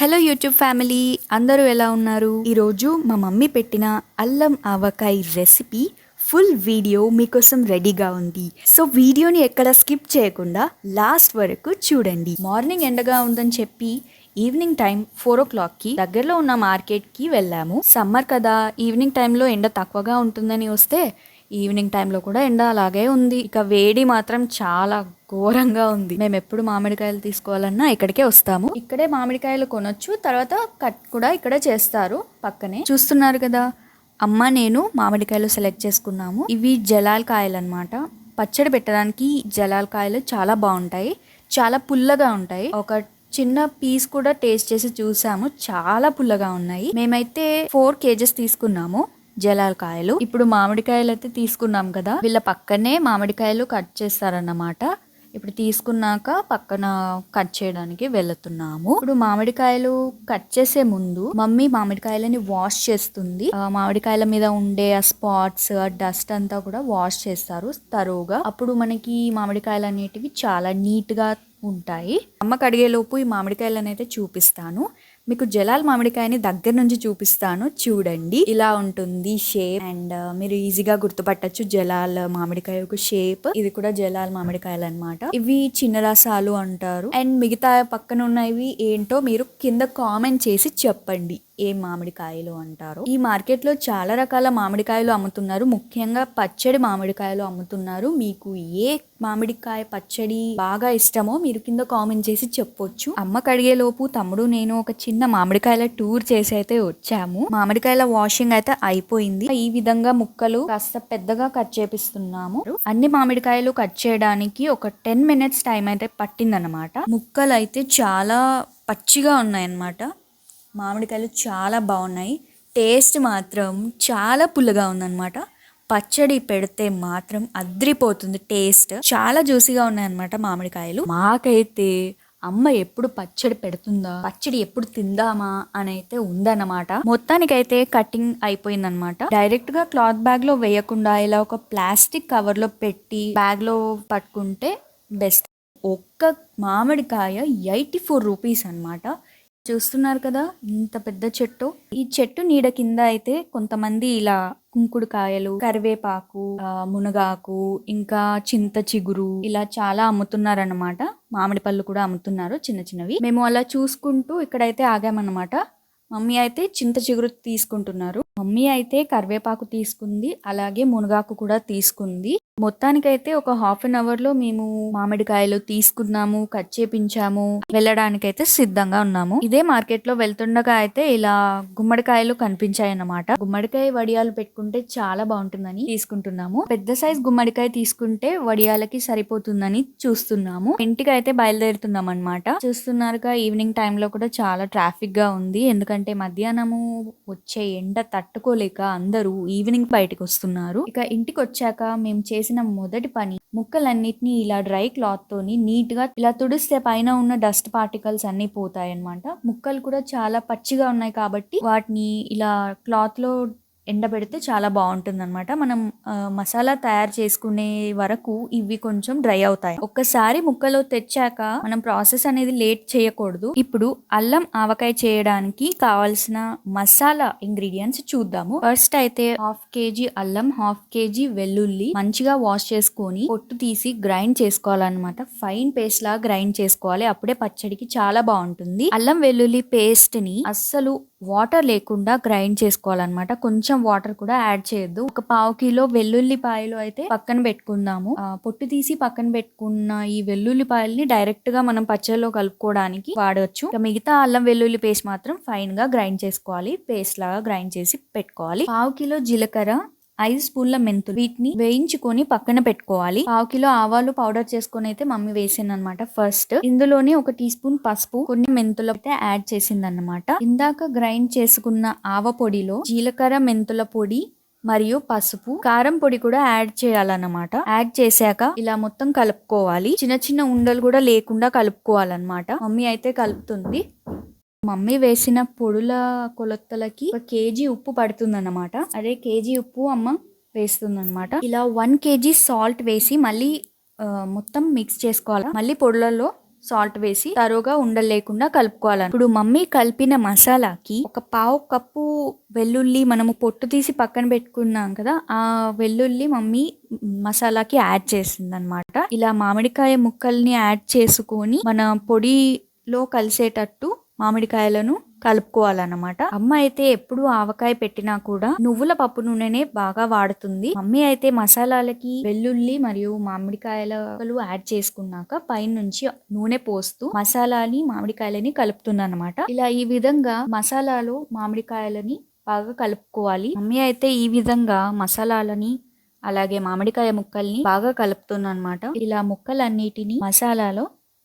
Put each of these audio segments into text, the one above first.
Hello YouTube family అందరూ ఎలా ఉన్నారు? ఈరోజు మా మమ్మీ పెట్టిన అల్లం ఆవకాయ రెసిపీ ఫుల్ వీడియో మీకోసం రెడీగా ఉంది. సో వీడియోని ఎక్కడ స్కిప్ చేయకుండా లాస్ట్ వరకు చూడండి. మార్నింగ్ ఎండగా ఉందని చెప్పి ఈవినింగ్ టైం ఫోర్ ఓ క్లాక్కి దగ్గరలో ఉన్న మార్కెట్కి వెళ్ళాము. సమ్మర్ కదా ఈవినింగ్ టైంలో ఎండ తక్కువగా ఉంటుందని వస్తే ఈవినింగ్ టైంలో కూడా ఎండ అలాగే ఉంది. ఇక వేడి మాత్రం చాలా ఘోరంగా ఉంది. మేము ఎప్పుడు మామిడికాయలు తీసుకోవాలన్నా ఇక్కడికే వస్తాము. ఇక్కడే మామిడికాయలు కొనొచ్చు. తర్వాత కట్ కూడా ఇక్కడే చేస్తారు. పక్కనే చూస్తున్నారు కదా అమ్మ నేను మామిడికాయలు సెలెక్ట్ చేసుకున్నాము. ఇవి జలాల్ కాయలు అనమాట పచ్చడి పెట్టడానికి జలాల్ కాయలు చాలా బాగుంటాయి. చాలా పుల్లగా ఉంటాయి. ఒక చిన్న పీస్ కూడా టేస్ట్ చేసి చూసాము. చాలా పుల్లగా ఉన్నాయి. మేమైతే ఫోర్ కేజెస్ తీసుకున్నాము. జలాల్ కాయలు. ఇప్పుడు మామిడికాయలు అయితే తీసుకున్నాం కదా వీళ్ళ పక్కనే మామిడికాయలు కట్ చేస్తారన్నమాట. ఇప్పుడు తీసుకున్నాక పక్కన కట్ చేయడానికి వెళ్తున్నాము. ఇప్పుడు మామిడికాయలు కట్ చేసే ముందు మమ్మీ మామిడికాయలని వాష్ చేస్తుంది. మామిడికాయల మీద ఉండే ఆ స్పాట్స్ ఆ డస్ట్ అంతా కూడా వాష్ చేస్తారు తరువుగా. అప్పుడు మనకి మామిడికాయలు అనేటివి చాలా నీట్గా ఉంటాయి. అమ్మ కడిగేలోపు ఈ మామిడికాయలను అయితే చూపిస్తాను. మీకు జలాల్ మామిడికాయని దగ్గర నుంచి చూపిస్తాను. చూడండి. ఇలా ఉంటుంది షేప్ అండ్ uh, మీరు ఈజీగా గుర్తుపట్టచ్చు జలాల్ మామిడికాయ ఒక షేప్ ఇది కూడా జలాల్ మామిడికాయలు అన్నమాట ఇవి చిన్న రసాలు అంటారు. అండ్ మిగతా పక్కన ఉన్నవి ఏంటో మీరు కింద కామెంట్ చేసి చెప్పండి. ఏ మామిడికాయలు అంటారు? ఈ మార్కెట్లో చాలా రకాల మామిడికాయలు అమ్ముతున్నారు. ముఖ్యంగా పచ్చడి మామిడికాయలు అమ్ముతున్నారు. మీకు ఏ మామిడికాయ పచ్చడి బాగా ఇష్టమో మీరు కింద కామెంట్ చేసి చెప్పొచ్చు. అమ్మ కడిగే లోపు తమ్ముడు నేను ఒక చిన్న మామిడికాయల టూర్ చేసి అయితే వచ్చాము. మామిడికాయల వాషింగ్ అయితే అయిపోయింది. ఈ విధంగా ముక్కలు కాస్త పెద్దగా కట్ చేపిస్తున్నాము. అన్ని మామిడికాయలు కట్ చేయడానికి ఒక టెన్ మినిట్స్ టైం అయితే పట్టిందన్నమాట ముక్కలు అయితే చాలా పచ్చిగా ఉన్నాయన్నమాట. మామిడికాయలు చాలా బాగున్నాయి. టేస్ట్ మాత్రం చాలా పుల్లగా ఉందన్నమాట. పచ్చడి పెడితే మాత్రం అద్రిపోతుంది టేస్ట్. చాలా జ్యూసీగా ఉన్నాయన్నమాట మామిడికాయలు. మాకైతే అమ్మ ఎప్పుడు పచ్చడి పెడుతుందా పచ్చడి ఎప్పుడు తిందామా అని అయితే ఉందన్నమాట. మొత్తానికైతే కటింగ్ అయిపోయిందనమాట డైరెక్ట్గా క్లాత్ బ్యాగ్లో వేయకుండా ఇలా ఒక ప్లాస్టిక్ కవర్లో పెట్టి బ్యాగ్లో పట్టుకుంటే బెస్ట్. ఒక్క మామిడికాయ ఎయిటీ ఫోర్ రూపీస్ అనమాట చూస్తున్నారు కదా ఇంత పెద్ద చెట్టు. ఈ చెట్టు నీడ కింద అయితే కొంతమంది ఇలా కుంకుడు కాయలు కరివేపాకు ఆ, మునగాకు ఇంకా చింత చిగురు ఇలా చాలా అమ్ముతున్నారన్నమాట. మామిడి పళ్ళు కూడా అమ్ముతున్నారు చిన్న చిన్నవి. మేము అలా చూసుకుంటూ ఇక్కడైతే ఆగామన్నమాట. మమ్మీ అయితే చింత చిగురు తీసుకుంటున్నారు. మమ్మీ అయితే కరివేపాకు తీసుకుంది అలాగే మునగాకు కూడా తీసుకుంది. మొత్తానికైతే ఒక హాఫ్ అన్ అవర్లో మేము మామిడికాయలు తీసుకున్నాము కట్ చేపించాము వెళ్ళడానికైతే సిద్ధంగా ఉన్నాము. ఇదే మార్కెట్లో వెళ్తుండగా అయితే ఇలా గుమ్మడికాయలు కనిపించాయి అన్నమాట గుమ్మడికాయ వడియాలు పెట్టుకుంటే చాలా బాగుంటుందని తీసుకుంటున్నాము. పెద్ద సైజ్ గుమ్మడికాయ తీసుకుంటే వడియాలకి సరిపోతుందని చూస్తున్నాము. ఇంటికి అయితే బయలుదేరుతున్నాం అనమాట చూస్తున్నారుగా ఈవినింగ్ టైం లో కూడా చాలా ట్రాఫిక్గా ఉంది. ఎందుకంటే మధ్యాహ్నము వచ్చే ఎండ తట్టుకోలేక అందరూ ఈవినింగ్ బయటకు వస్తున్నారు. ఇక ఇంటికి వచ్చాక మేము చేసి చేసిన మొదటి పని ముక్కలన్నిటిని ఇలా డ్రై క్లాత్ తోని నీట్గా ఇలా తుడిస్తే పైన ఉన్న డస్ట్ పార్టికల్స్ అన్ని పోతాయి అనమాట ముక్కలు కూడా చాలా పచ్చిగా ఉన్నాయి కాబట్టి వాటిని ఇలా క్లాత్లో ఎండబెడితే చాలా బాగుంటుంది అనమాట మనం మసాలా తయారు చేసుకునే వరకు ఇవి కొంచెం డ్రై అవుతాయి. ఒక్కసారి ముక్కలు తెచ్చాక మనం ప్రాసెస్ అనేది లేట్ చేయకూడదు. ఇప్పుడు అల్లం ఆవకాయ చేయడానికి కావాల్సిన మసాలా ఇంగ్రీడియంట్స్ చూద్దాము. ఫస్ట్ అయితే హాఫ్ కేజీ అల్లం హాఫ్ కేజీ వెల్లుల్లి మంచిగా వాష్ చేసుకొని పొట్టు తీసి గ్రైండ్ చేసుకోవాలన్నమాట. ఫైన్ పేస్ట్ లా గ్రైండ్ చేసుకోవాలి. అప్పుడే పచ్చడికి చాలా బాగుంటుంది. అల్లం వెల్లుల్లి పేస్ట్ని అస్సలు వాటర్ లేకుండా గ్రైండ్ చేసుకోవాలన్నమాట. కొంచెం వాటర్ కూడా యాడ్ చేయొద్దు. ఒక పావు కిలో వెల్లుల్లిపాయలు అయితే పక్కన పెట్టుకుందాము. ఆ, పొట్టు తీసి పక్కన పెట్టుకున్న ఈ వెల్లుల్లిపాయల్ని డైరెక్ట్గా మనం పచ్చడిలో కలుపుకోవడానికి వాడవచ్చు మిగతా అల్లం వెల్లుల్లి పేస్ట్ మాత్రం ఫైన్గా గ్రైండ్ చేసుకోవాలి. పేస్ట్ లాగా గ్రైండ్ చేసి పెట్టుకోవాలి. పావు కిలో జీలకర్ర ఐదు స్పూన్ల మెంతులు. వీటిని వేయించుకొని పక్కన పెట్టుకోవాలి. పావు కిలో ఆవాలు పౌడర్ చేసుకొని అయితే మమ్మీ వేసింది అనమాట ఫస్ట్. ఇందులోనే ఒక టీ స్పూన్ పసుపు కొన్ని మెంతులు అయితే యాడ్ చేసింది అనమాట ఇందాక గ్రైండ్ చేసుకున్న ఆవ పొడిలో జీలకర్ర మెంతుల పొడి మరియు పసుపు కారం పొడి కూడా యాడ్ చేయాలన్నమాట. యాడ్ చేశాక ఇలా మొత్తం కలుపుకోవాలి. చిన్న చిన్న ఉండలు కూడా లేకుండా కలుపుకోవాలన్నమాట. మమ్మీ అయితే కలుపుతుంది. మమ్మీ వేసిన పొడుల కొలతలకి ఒక కేజీ ఉప్పు పడుతుందన్నమాట. అదే కేజీ ఉప్పు అమ్మ వేస్తుందన్నమాట. ఇలా వన్ కేజీ సాల్ట్ వేసి మళ్ళీ మొత్తం మిక్స్ చేసుకోవాలి? మళ్ళీ పొడులలో సాల్ట్ వేసి తరువుగా ఉండలేకుండా కలుపుకోవాలి? ఇప్పుడు మమ్మీ కలిపిన మసాలాకి ఒక పావు కప్పు వెల్లుల్లి మనము పొట్టు తీసి పక్కన పెట్టుకున్నాం కదా ఆ వెల్లుల్లి మమ్మీ మసాలాకి యాడ్ చేసింది అనమాట ఇలా మామిడికాయ ముక్కల్ని యాడ్ చేసుకొని మన పొడిలో కలిసేటట్టు మామిడికాయలను కలుపుకోవాలన్నమాట. అమ్మ అయితే ఎప్పుడు ఆవకాయ పెట్టినా కూడా నువ్వుల పప్పు నూనెనే బాగా వాడుతుంది. మమ్మీ అయితే మసాలాలకి వెల్లుల్లి మరియు మామిడికాయలు యాడ్ చేసుకున్నాక పైన నుంచి నూనె పోస్తూ మసాలాని మామిడికాయలని కలుపుతుంది అనమాట ఇలా ఈ విధంగా మసాలాలు మామిడికాయలని బాగా కలుపుకోవాలి. మమ్మీ అయితే ఈ విధంగా మసాలాలని అలాగే మామిడికాయ ముక్కల్ని బాగా కలుపుతుందన్నమాట. ఇలా ముక్కలన్నిటిని మసాలాలో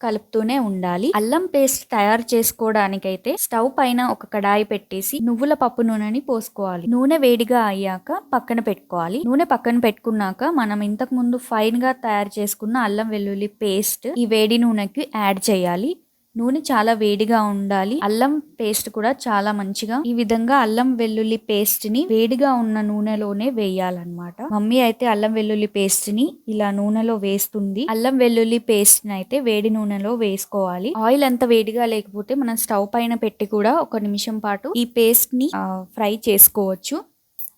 కలుపుతూనే ఉండాలి. అల్లం పేస్ట్ తయారు చేసుకోవడానికైతే స్టవ్ పైన ఒక కడాయి పెట్టేసి నువ్వుల పప్పు నూనెని పోసుకోవాలి. నూనె వేడిగా అయ్యాక పక్కన పెట్టుకోవాలి. నూనె పక్కన పెట్టుకున్నాక మనం ఇంతకు ముందు ఫైన్గా తయారు చేసుకున్న అల్లం వెల్లుల్లి పేస్ట్ ఈ వేడి నూనెకి యాడ్ చేయాలి. నూనె చాలా వేడిగా ఉండాలి. అల్లం పేస్ట్ కూడా చాలా మంచిగా. ఈ విధంగా అల్లం వెల్లుల్లి పేస్ట్ని వేడిగా ఉన్న నూనెలోనే వేయాలన్నమాట. మమ్మీ అయితే అల్లం వెల్లుల్లి పేస్ట్ని ఇలా నూనెలో వేస్తుంది. అల్లం వెల్లుల్లి పేస్ట్ని అయితే వేడి నూనెలో వేసుకోవాలి. ఆయిల్ అంత వేడిగా లేకపోతే మనం స్టవ్ పైన పెట్టి కూడా ఒక నిమిషం పాటు ఈ పేస్ట్ని ఫ్రై చేసుకోవచ్చు.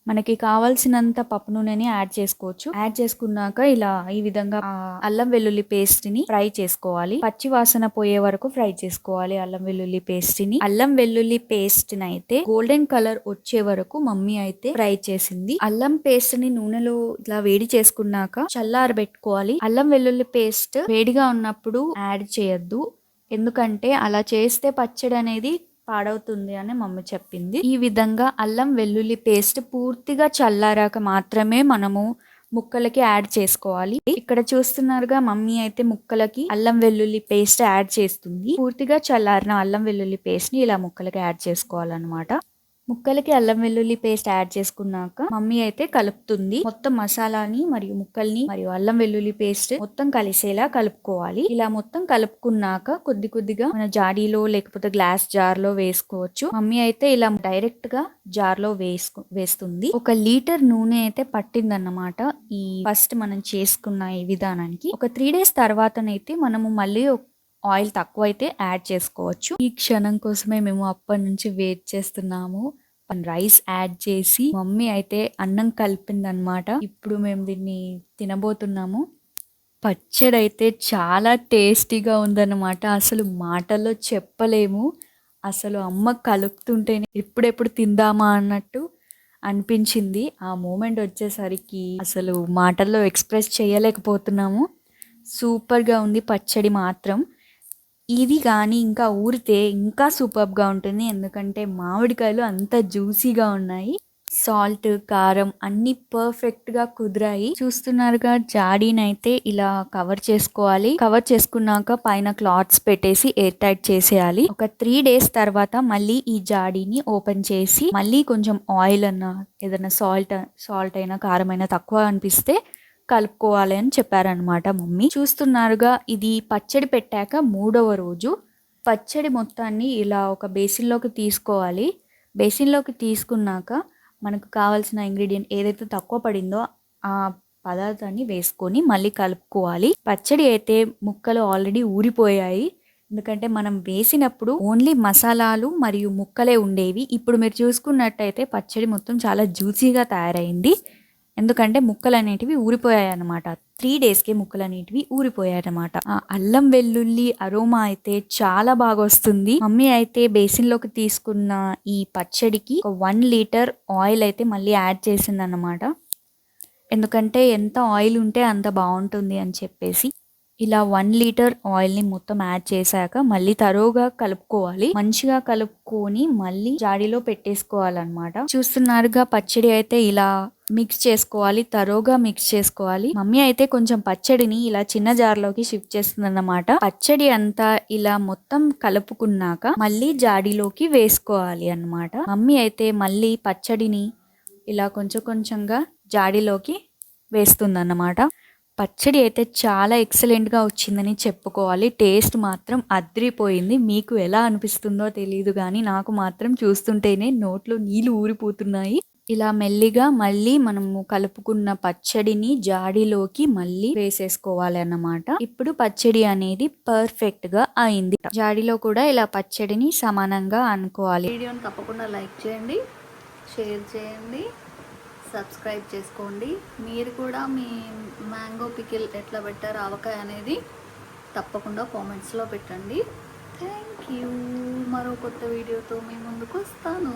మనకి కావాల్సినంత పప్పు నూనెని యాడ్ చేసుకోవచ్చు. యాడ్ చేసుకున్నాక ఇలా ఈ విధంగా అల్లం వెల్లుల్లి పేస్ట్ని ఫ్రై చేసుకోవాలి. పచ్చి వాసన పోయే వరకు ఫ్రై చేసుకోవాలి అల్లం వెల్లుల్లి పేస్ట్ని అల్లం వెల్లుల్లి పేస్ట్ని అయితే గోల్డెన్ కలర్ వచ్చే వరకు మమ్మీ అయితే ఫ్రై చేసింది. అల్లం పేస్ట్ని నూనెలో ఇట్లా వేడి చేసుకున్నాక చల్లారబెట్టుకోవాలి. అల్లం వెల్లుల్లి పేస్ట్ వేడిగా ఉన్నప్పుడు యాడ్ చేయొద్దు. ఎందుకంటే అలా చేస్తే పచ్చడి అనేది పాడవుతుంది అని మమ్మీ చెప్పింది. ఈ విధంగా అల్లం వెల్లుల్లి పేస్ట్ పూర్తిగా చల్లారాక మాత్రమే మనము ముక్కలకి యాడ్ చేసుకోవాలి. ఇక్కడ చూస్తున్నారుగా మమ్మీ అయితే ముక్కలకి అల్లం వెల్లుల్లి పేస్ట్ యాడ్ చేస్తుంది. పూర్తిగా చల్లారిన అల్లం వెల్లుల్లి పేస్ట్ని ఇలా ముక్కలకి యాడ్ చేసుకోవాలన్నమాట. ముక్కలకి అల్లం వెల్లుల్లి పేస్ట్ యాడ్ చేసుకున్నాక మమ్మీ అయితే కలుపుతుంది. మొత్తం మసాలాని మరియు ముక్కల్ని మరియు అల్లం వెల్లుల్లి పేస్ట్ మొత్తం కలిసేలా కలుపుకోవాలి. ఇలా మొత్తం కలుపుకున్నాక కొద్ది కొద్దిగా మన జాడీలో లేకపోతే గ్లాస్ జార్లో వేసుకోవచ్చు. మమ్మీ అయితే ఇలా డైరెక్ట్గా జార్లో వేసుకు వేస్తుంది. ఒక లీటర్ నూనె అయితే పట్టిందన్నమాట ఈ ఫస్ట్ మనం చేసుకున్న ఈ విధానానికి. ఒక త్రీ డేస్ తర్వాతనైతే మనము మళ్ళీ ఆయిల్ తక్కువ అయితే యాడ్ చేసుకోవచ్చు. ఈ క్షణం కోసమే మేము అప్పటి నుంచి వెయిట్ చేస్తున్నాము. రైస్ యాడ్ చేసి మమ్మీ అయితే అన్నం కలిపిందనమాట ఇప్పుడు మేము దీన్ని తినబోతున్నాము. పచ్చడి అయితే చాలా టేస్టీగా ఉందన్నమాట. అసలు మాటల్లో చెప్పలేము. అసలు అమ్మ కలుపుతుంటేనే ఎప్పుడెప్పుడు తిందామా అన్నట్టు అనిపించింది. ఆ మూమెంట్ వచ్చేసరికి అసలు మాటల్లో ఎక్స్ప్రెస్ చేయలేకపోతున్నాము. సూపర్గా ఉంది పచ్చడి మాత్రం. ఇది కానీ ఇంకా ఊరితే ఇంకా సూపర్గా ఉంటుంది. ఎందుకంటే మామిడికాయలు అంత జ్యూసీగా ఉన్నాయి. సాల్ట్ కారం అన్ని పర్ఫెక్ట్గా కుదిరాయి చూస్తున్నారుగా జాడీనైతే ఇలా కవర్ చేసుకోవాలి. కవర్ చేసుకున్నాక పైన క్లాత్స్ పెట్టేసి ఎయిర్ టైట్ చేసేయాలి. ఒక త్రీ డేస్ తర్వాత మళ్ళీ ఈ జాడీని ఓపెన్ చేసి మళ్ళీ కొంచెం ఆయిల్ అన్న ఏదైనా సాల్ట్ సాల్ట్ అయినా కారం అయినా తక్కువ అనిపిస్తే కలుపుకోవాలి అని చెప్పారనమాట మమ్మీ. చూస్తున్నారుగా ఇది పచ్చడి పెట్టాక మూడవ రోజు. పచ్చడి మొత్తాన్ని ఇలా ఒక బేసిన్లోకి తీసుకోవాలి. బేసిన్లోకి తీసుకున్నాక మనకు కావాల్సిన ఇంగ్రీడియంట్ ఏదైతే తక్కువ పడిందో ఆ పదార్థాన్ని వేసుకొని మళ్ళీ కలుపుకోవాలి. పచ్చడి అయితే ముక్కలు ఆల్రెడీ ఊరిపోయాయి. ఎందుకంటే మనం వేసినప్పుడు ఓన్లీ మసాలాలు మరియు ముక్కలే ఉండేవి. ఇప్పుడు మీరు చూసుకున్నట్టయితే పచ్చడి మొత్తం చాలా జ్యూసీగా తయారైంది. ఎందుకంటే ముక్కలు అనేటివి ఊరిపోయాయి అనమాట త్రీ డేస్కే ముక్కలు అనేటివి ఊరిపోయాయి అనమాట అల్లం వెల్లుల్లి అరోమా అయితే చాలా బాగా వస్తుంది మమ్మీ అయితే బేసిన్లోకి తీసుకున్న ఈ పచ్చడికి ఒక వన్ లీటర్ ఆయిల్ అయితే మళ్ళీ యాడ్ చేసింది అనమాట ఎందుకంటే ఎంత ఆయిల్ ఉంటే అంత బాగుంటుంది అని చెప్పేసి ఇలా వన్ లీటర్ ఆయిల్ని మొత్తం యాడ్ చేశాక మళ్ళీ తరోగా కలుపుకోవాలి. మంచిగా కలుపుకొని మళ్ళీ జాడీలో పెట్టేసుకోవాలన్నమాట. చూస్తున్నారుగా పచ్చడి అయితే ఇలా మిక్స్ చేసుకోవాలి తరోగా మిక్స్ చేసుకోవాలి. మమ్మీ అయితే కొంచెం పచ్చడిని ఇలా చిన్న జార్లోకి షిఫ్ట్ చేస్తుందన్నమాట. పచ్చడి అంతా ఇలా మొత్తం కలుపుకున్నాక మళ్ళీ జాడీలోకి వేసుకోవాలి అన్నమాట. మమ్మీ అయితే మళ్ళీ పచ్చడిని ఇలా కొంచెం కొంచెంగా జాడీలోకి వేస్తుందన్నమాట. పచ్చడి అయితే చాలా ఎక్సలెంట్గా వచ్చిందని చెప్పుకోవాలి. టేస్ట్ మాత్రం అద్రిపోయింది. మీకు ఎలా అనిపిస్తుందో తెలియదు కానీ నాకు మాత్రం చూస్తుంటేనే నోట్లో నీళ్ళు ఊరిపోతున్నాయి. ఇలా మెల్లిగా మళ్ళీ మనము కలుపుకున్న పచ్చడిని జాడిలోకి మళ్ళీ వేసేసుకోవాలి అన్నమాట. ఇప్పుడు పచ్చడి అనేది పర్ఫెక్ట్గా అయింది. జాడిలో కూడా ఇలా పచ్చడిని సమానంగా అనుకోవాలి. వీడియోని తప్పకుండా లైక్ చేయండి షేర్ చేయండి. సబ్స్క్రైబ్ చేసుకోండి. మీరు కూడా మీ మ్యాంగో పికిల్ ఎట్లా పెట్టారు ఆవకాయ అనేది తప్పకుండా కామెంట్స్లో పెట్టండి. Thank you. మరో కొత్త వీడియోతో మీ ముందుకు వస్తాను.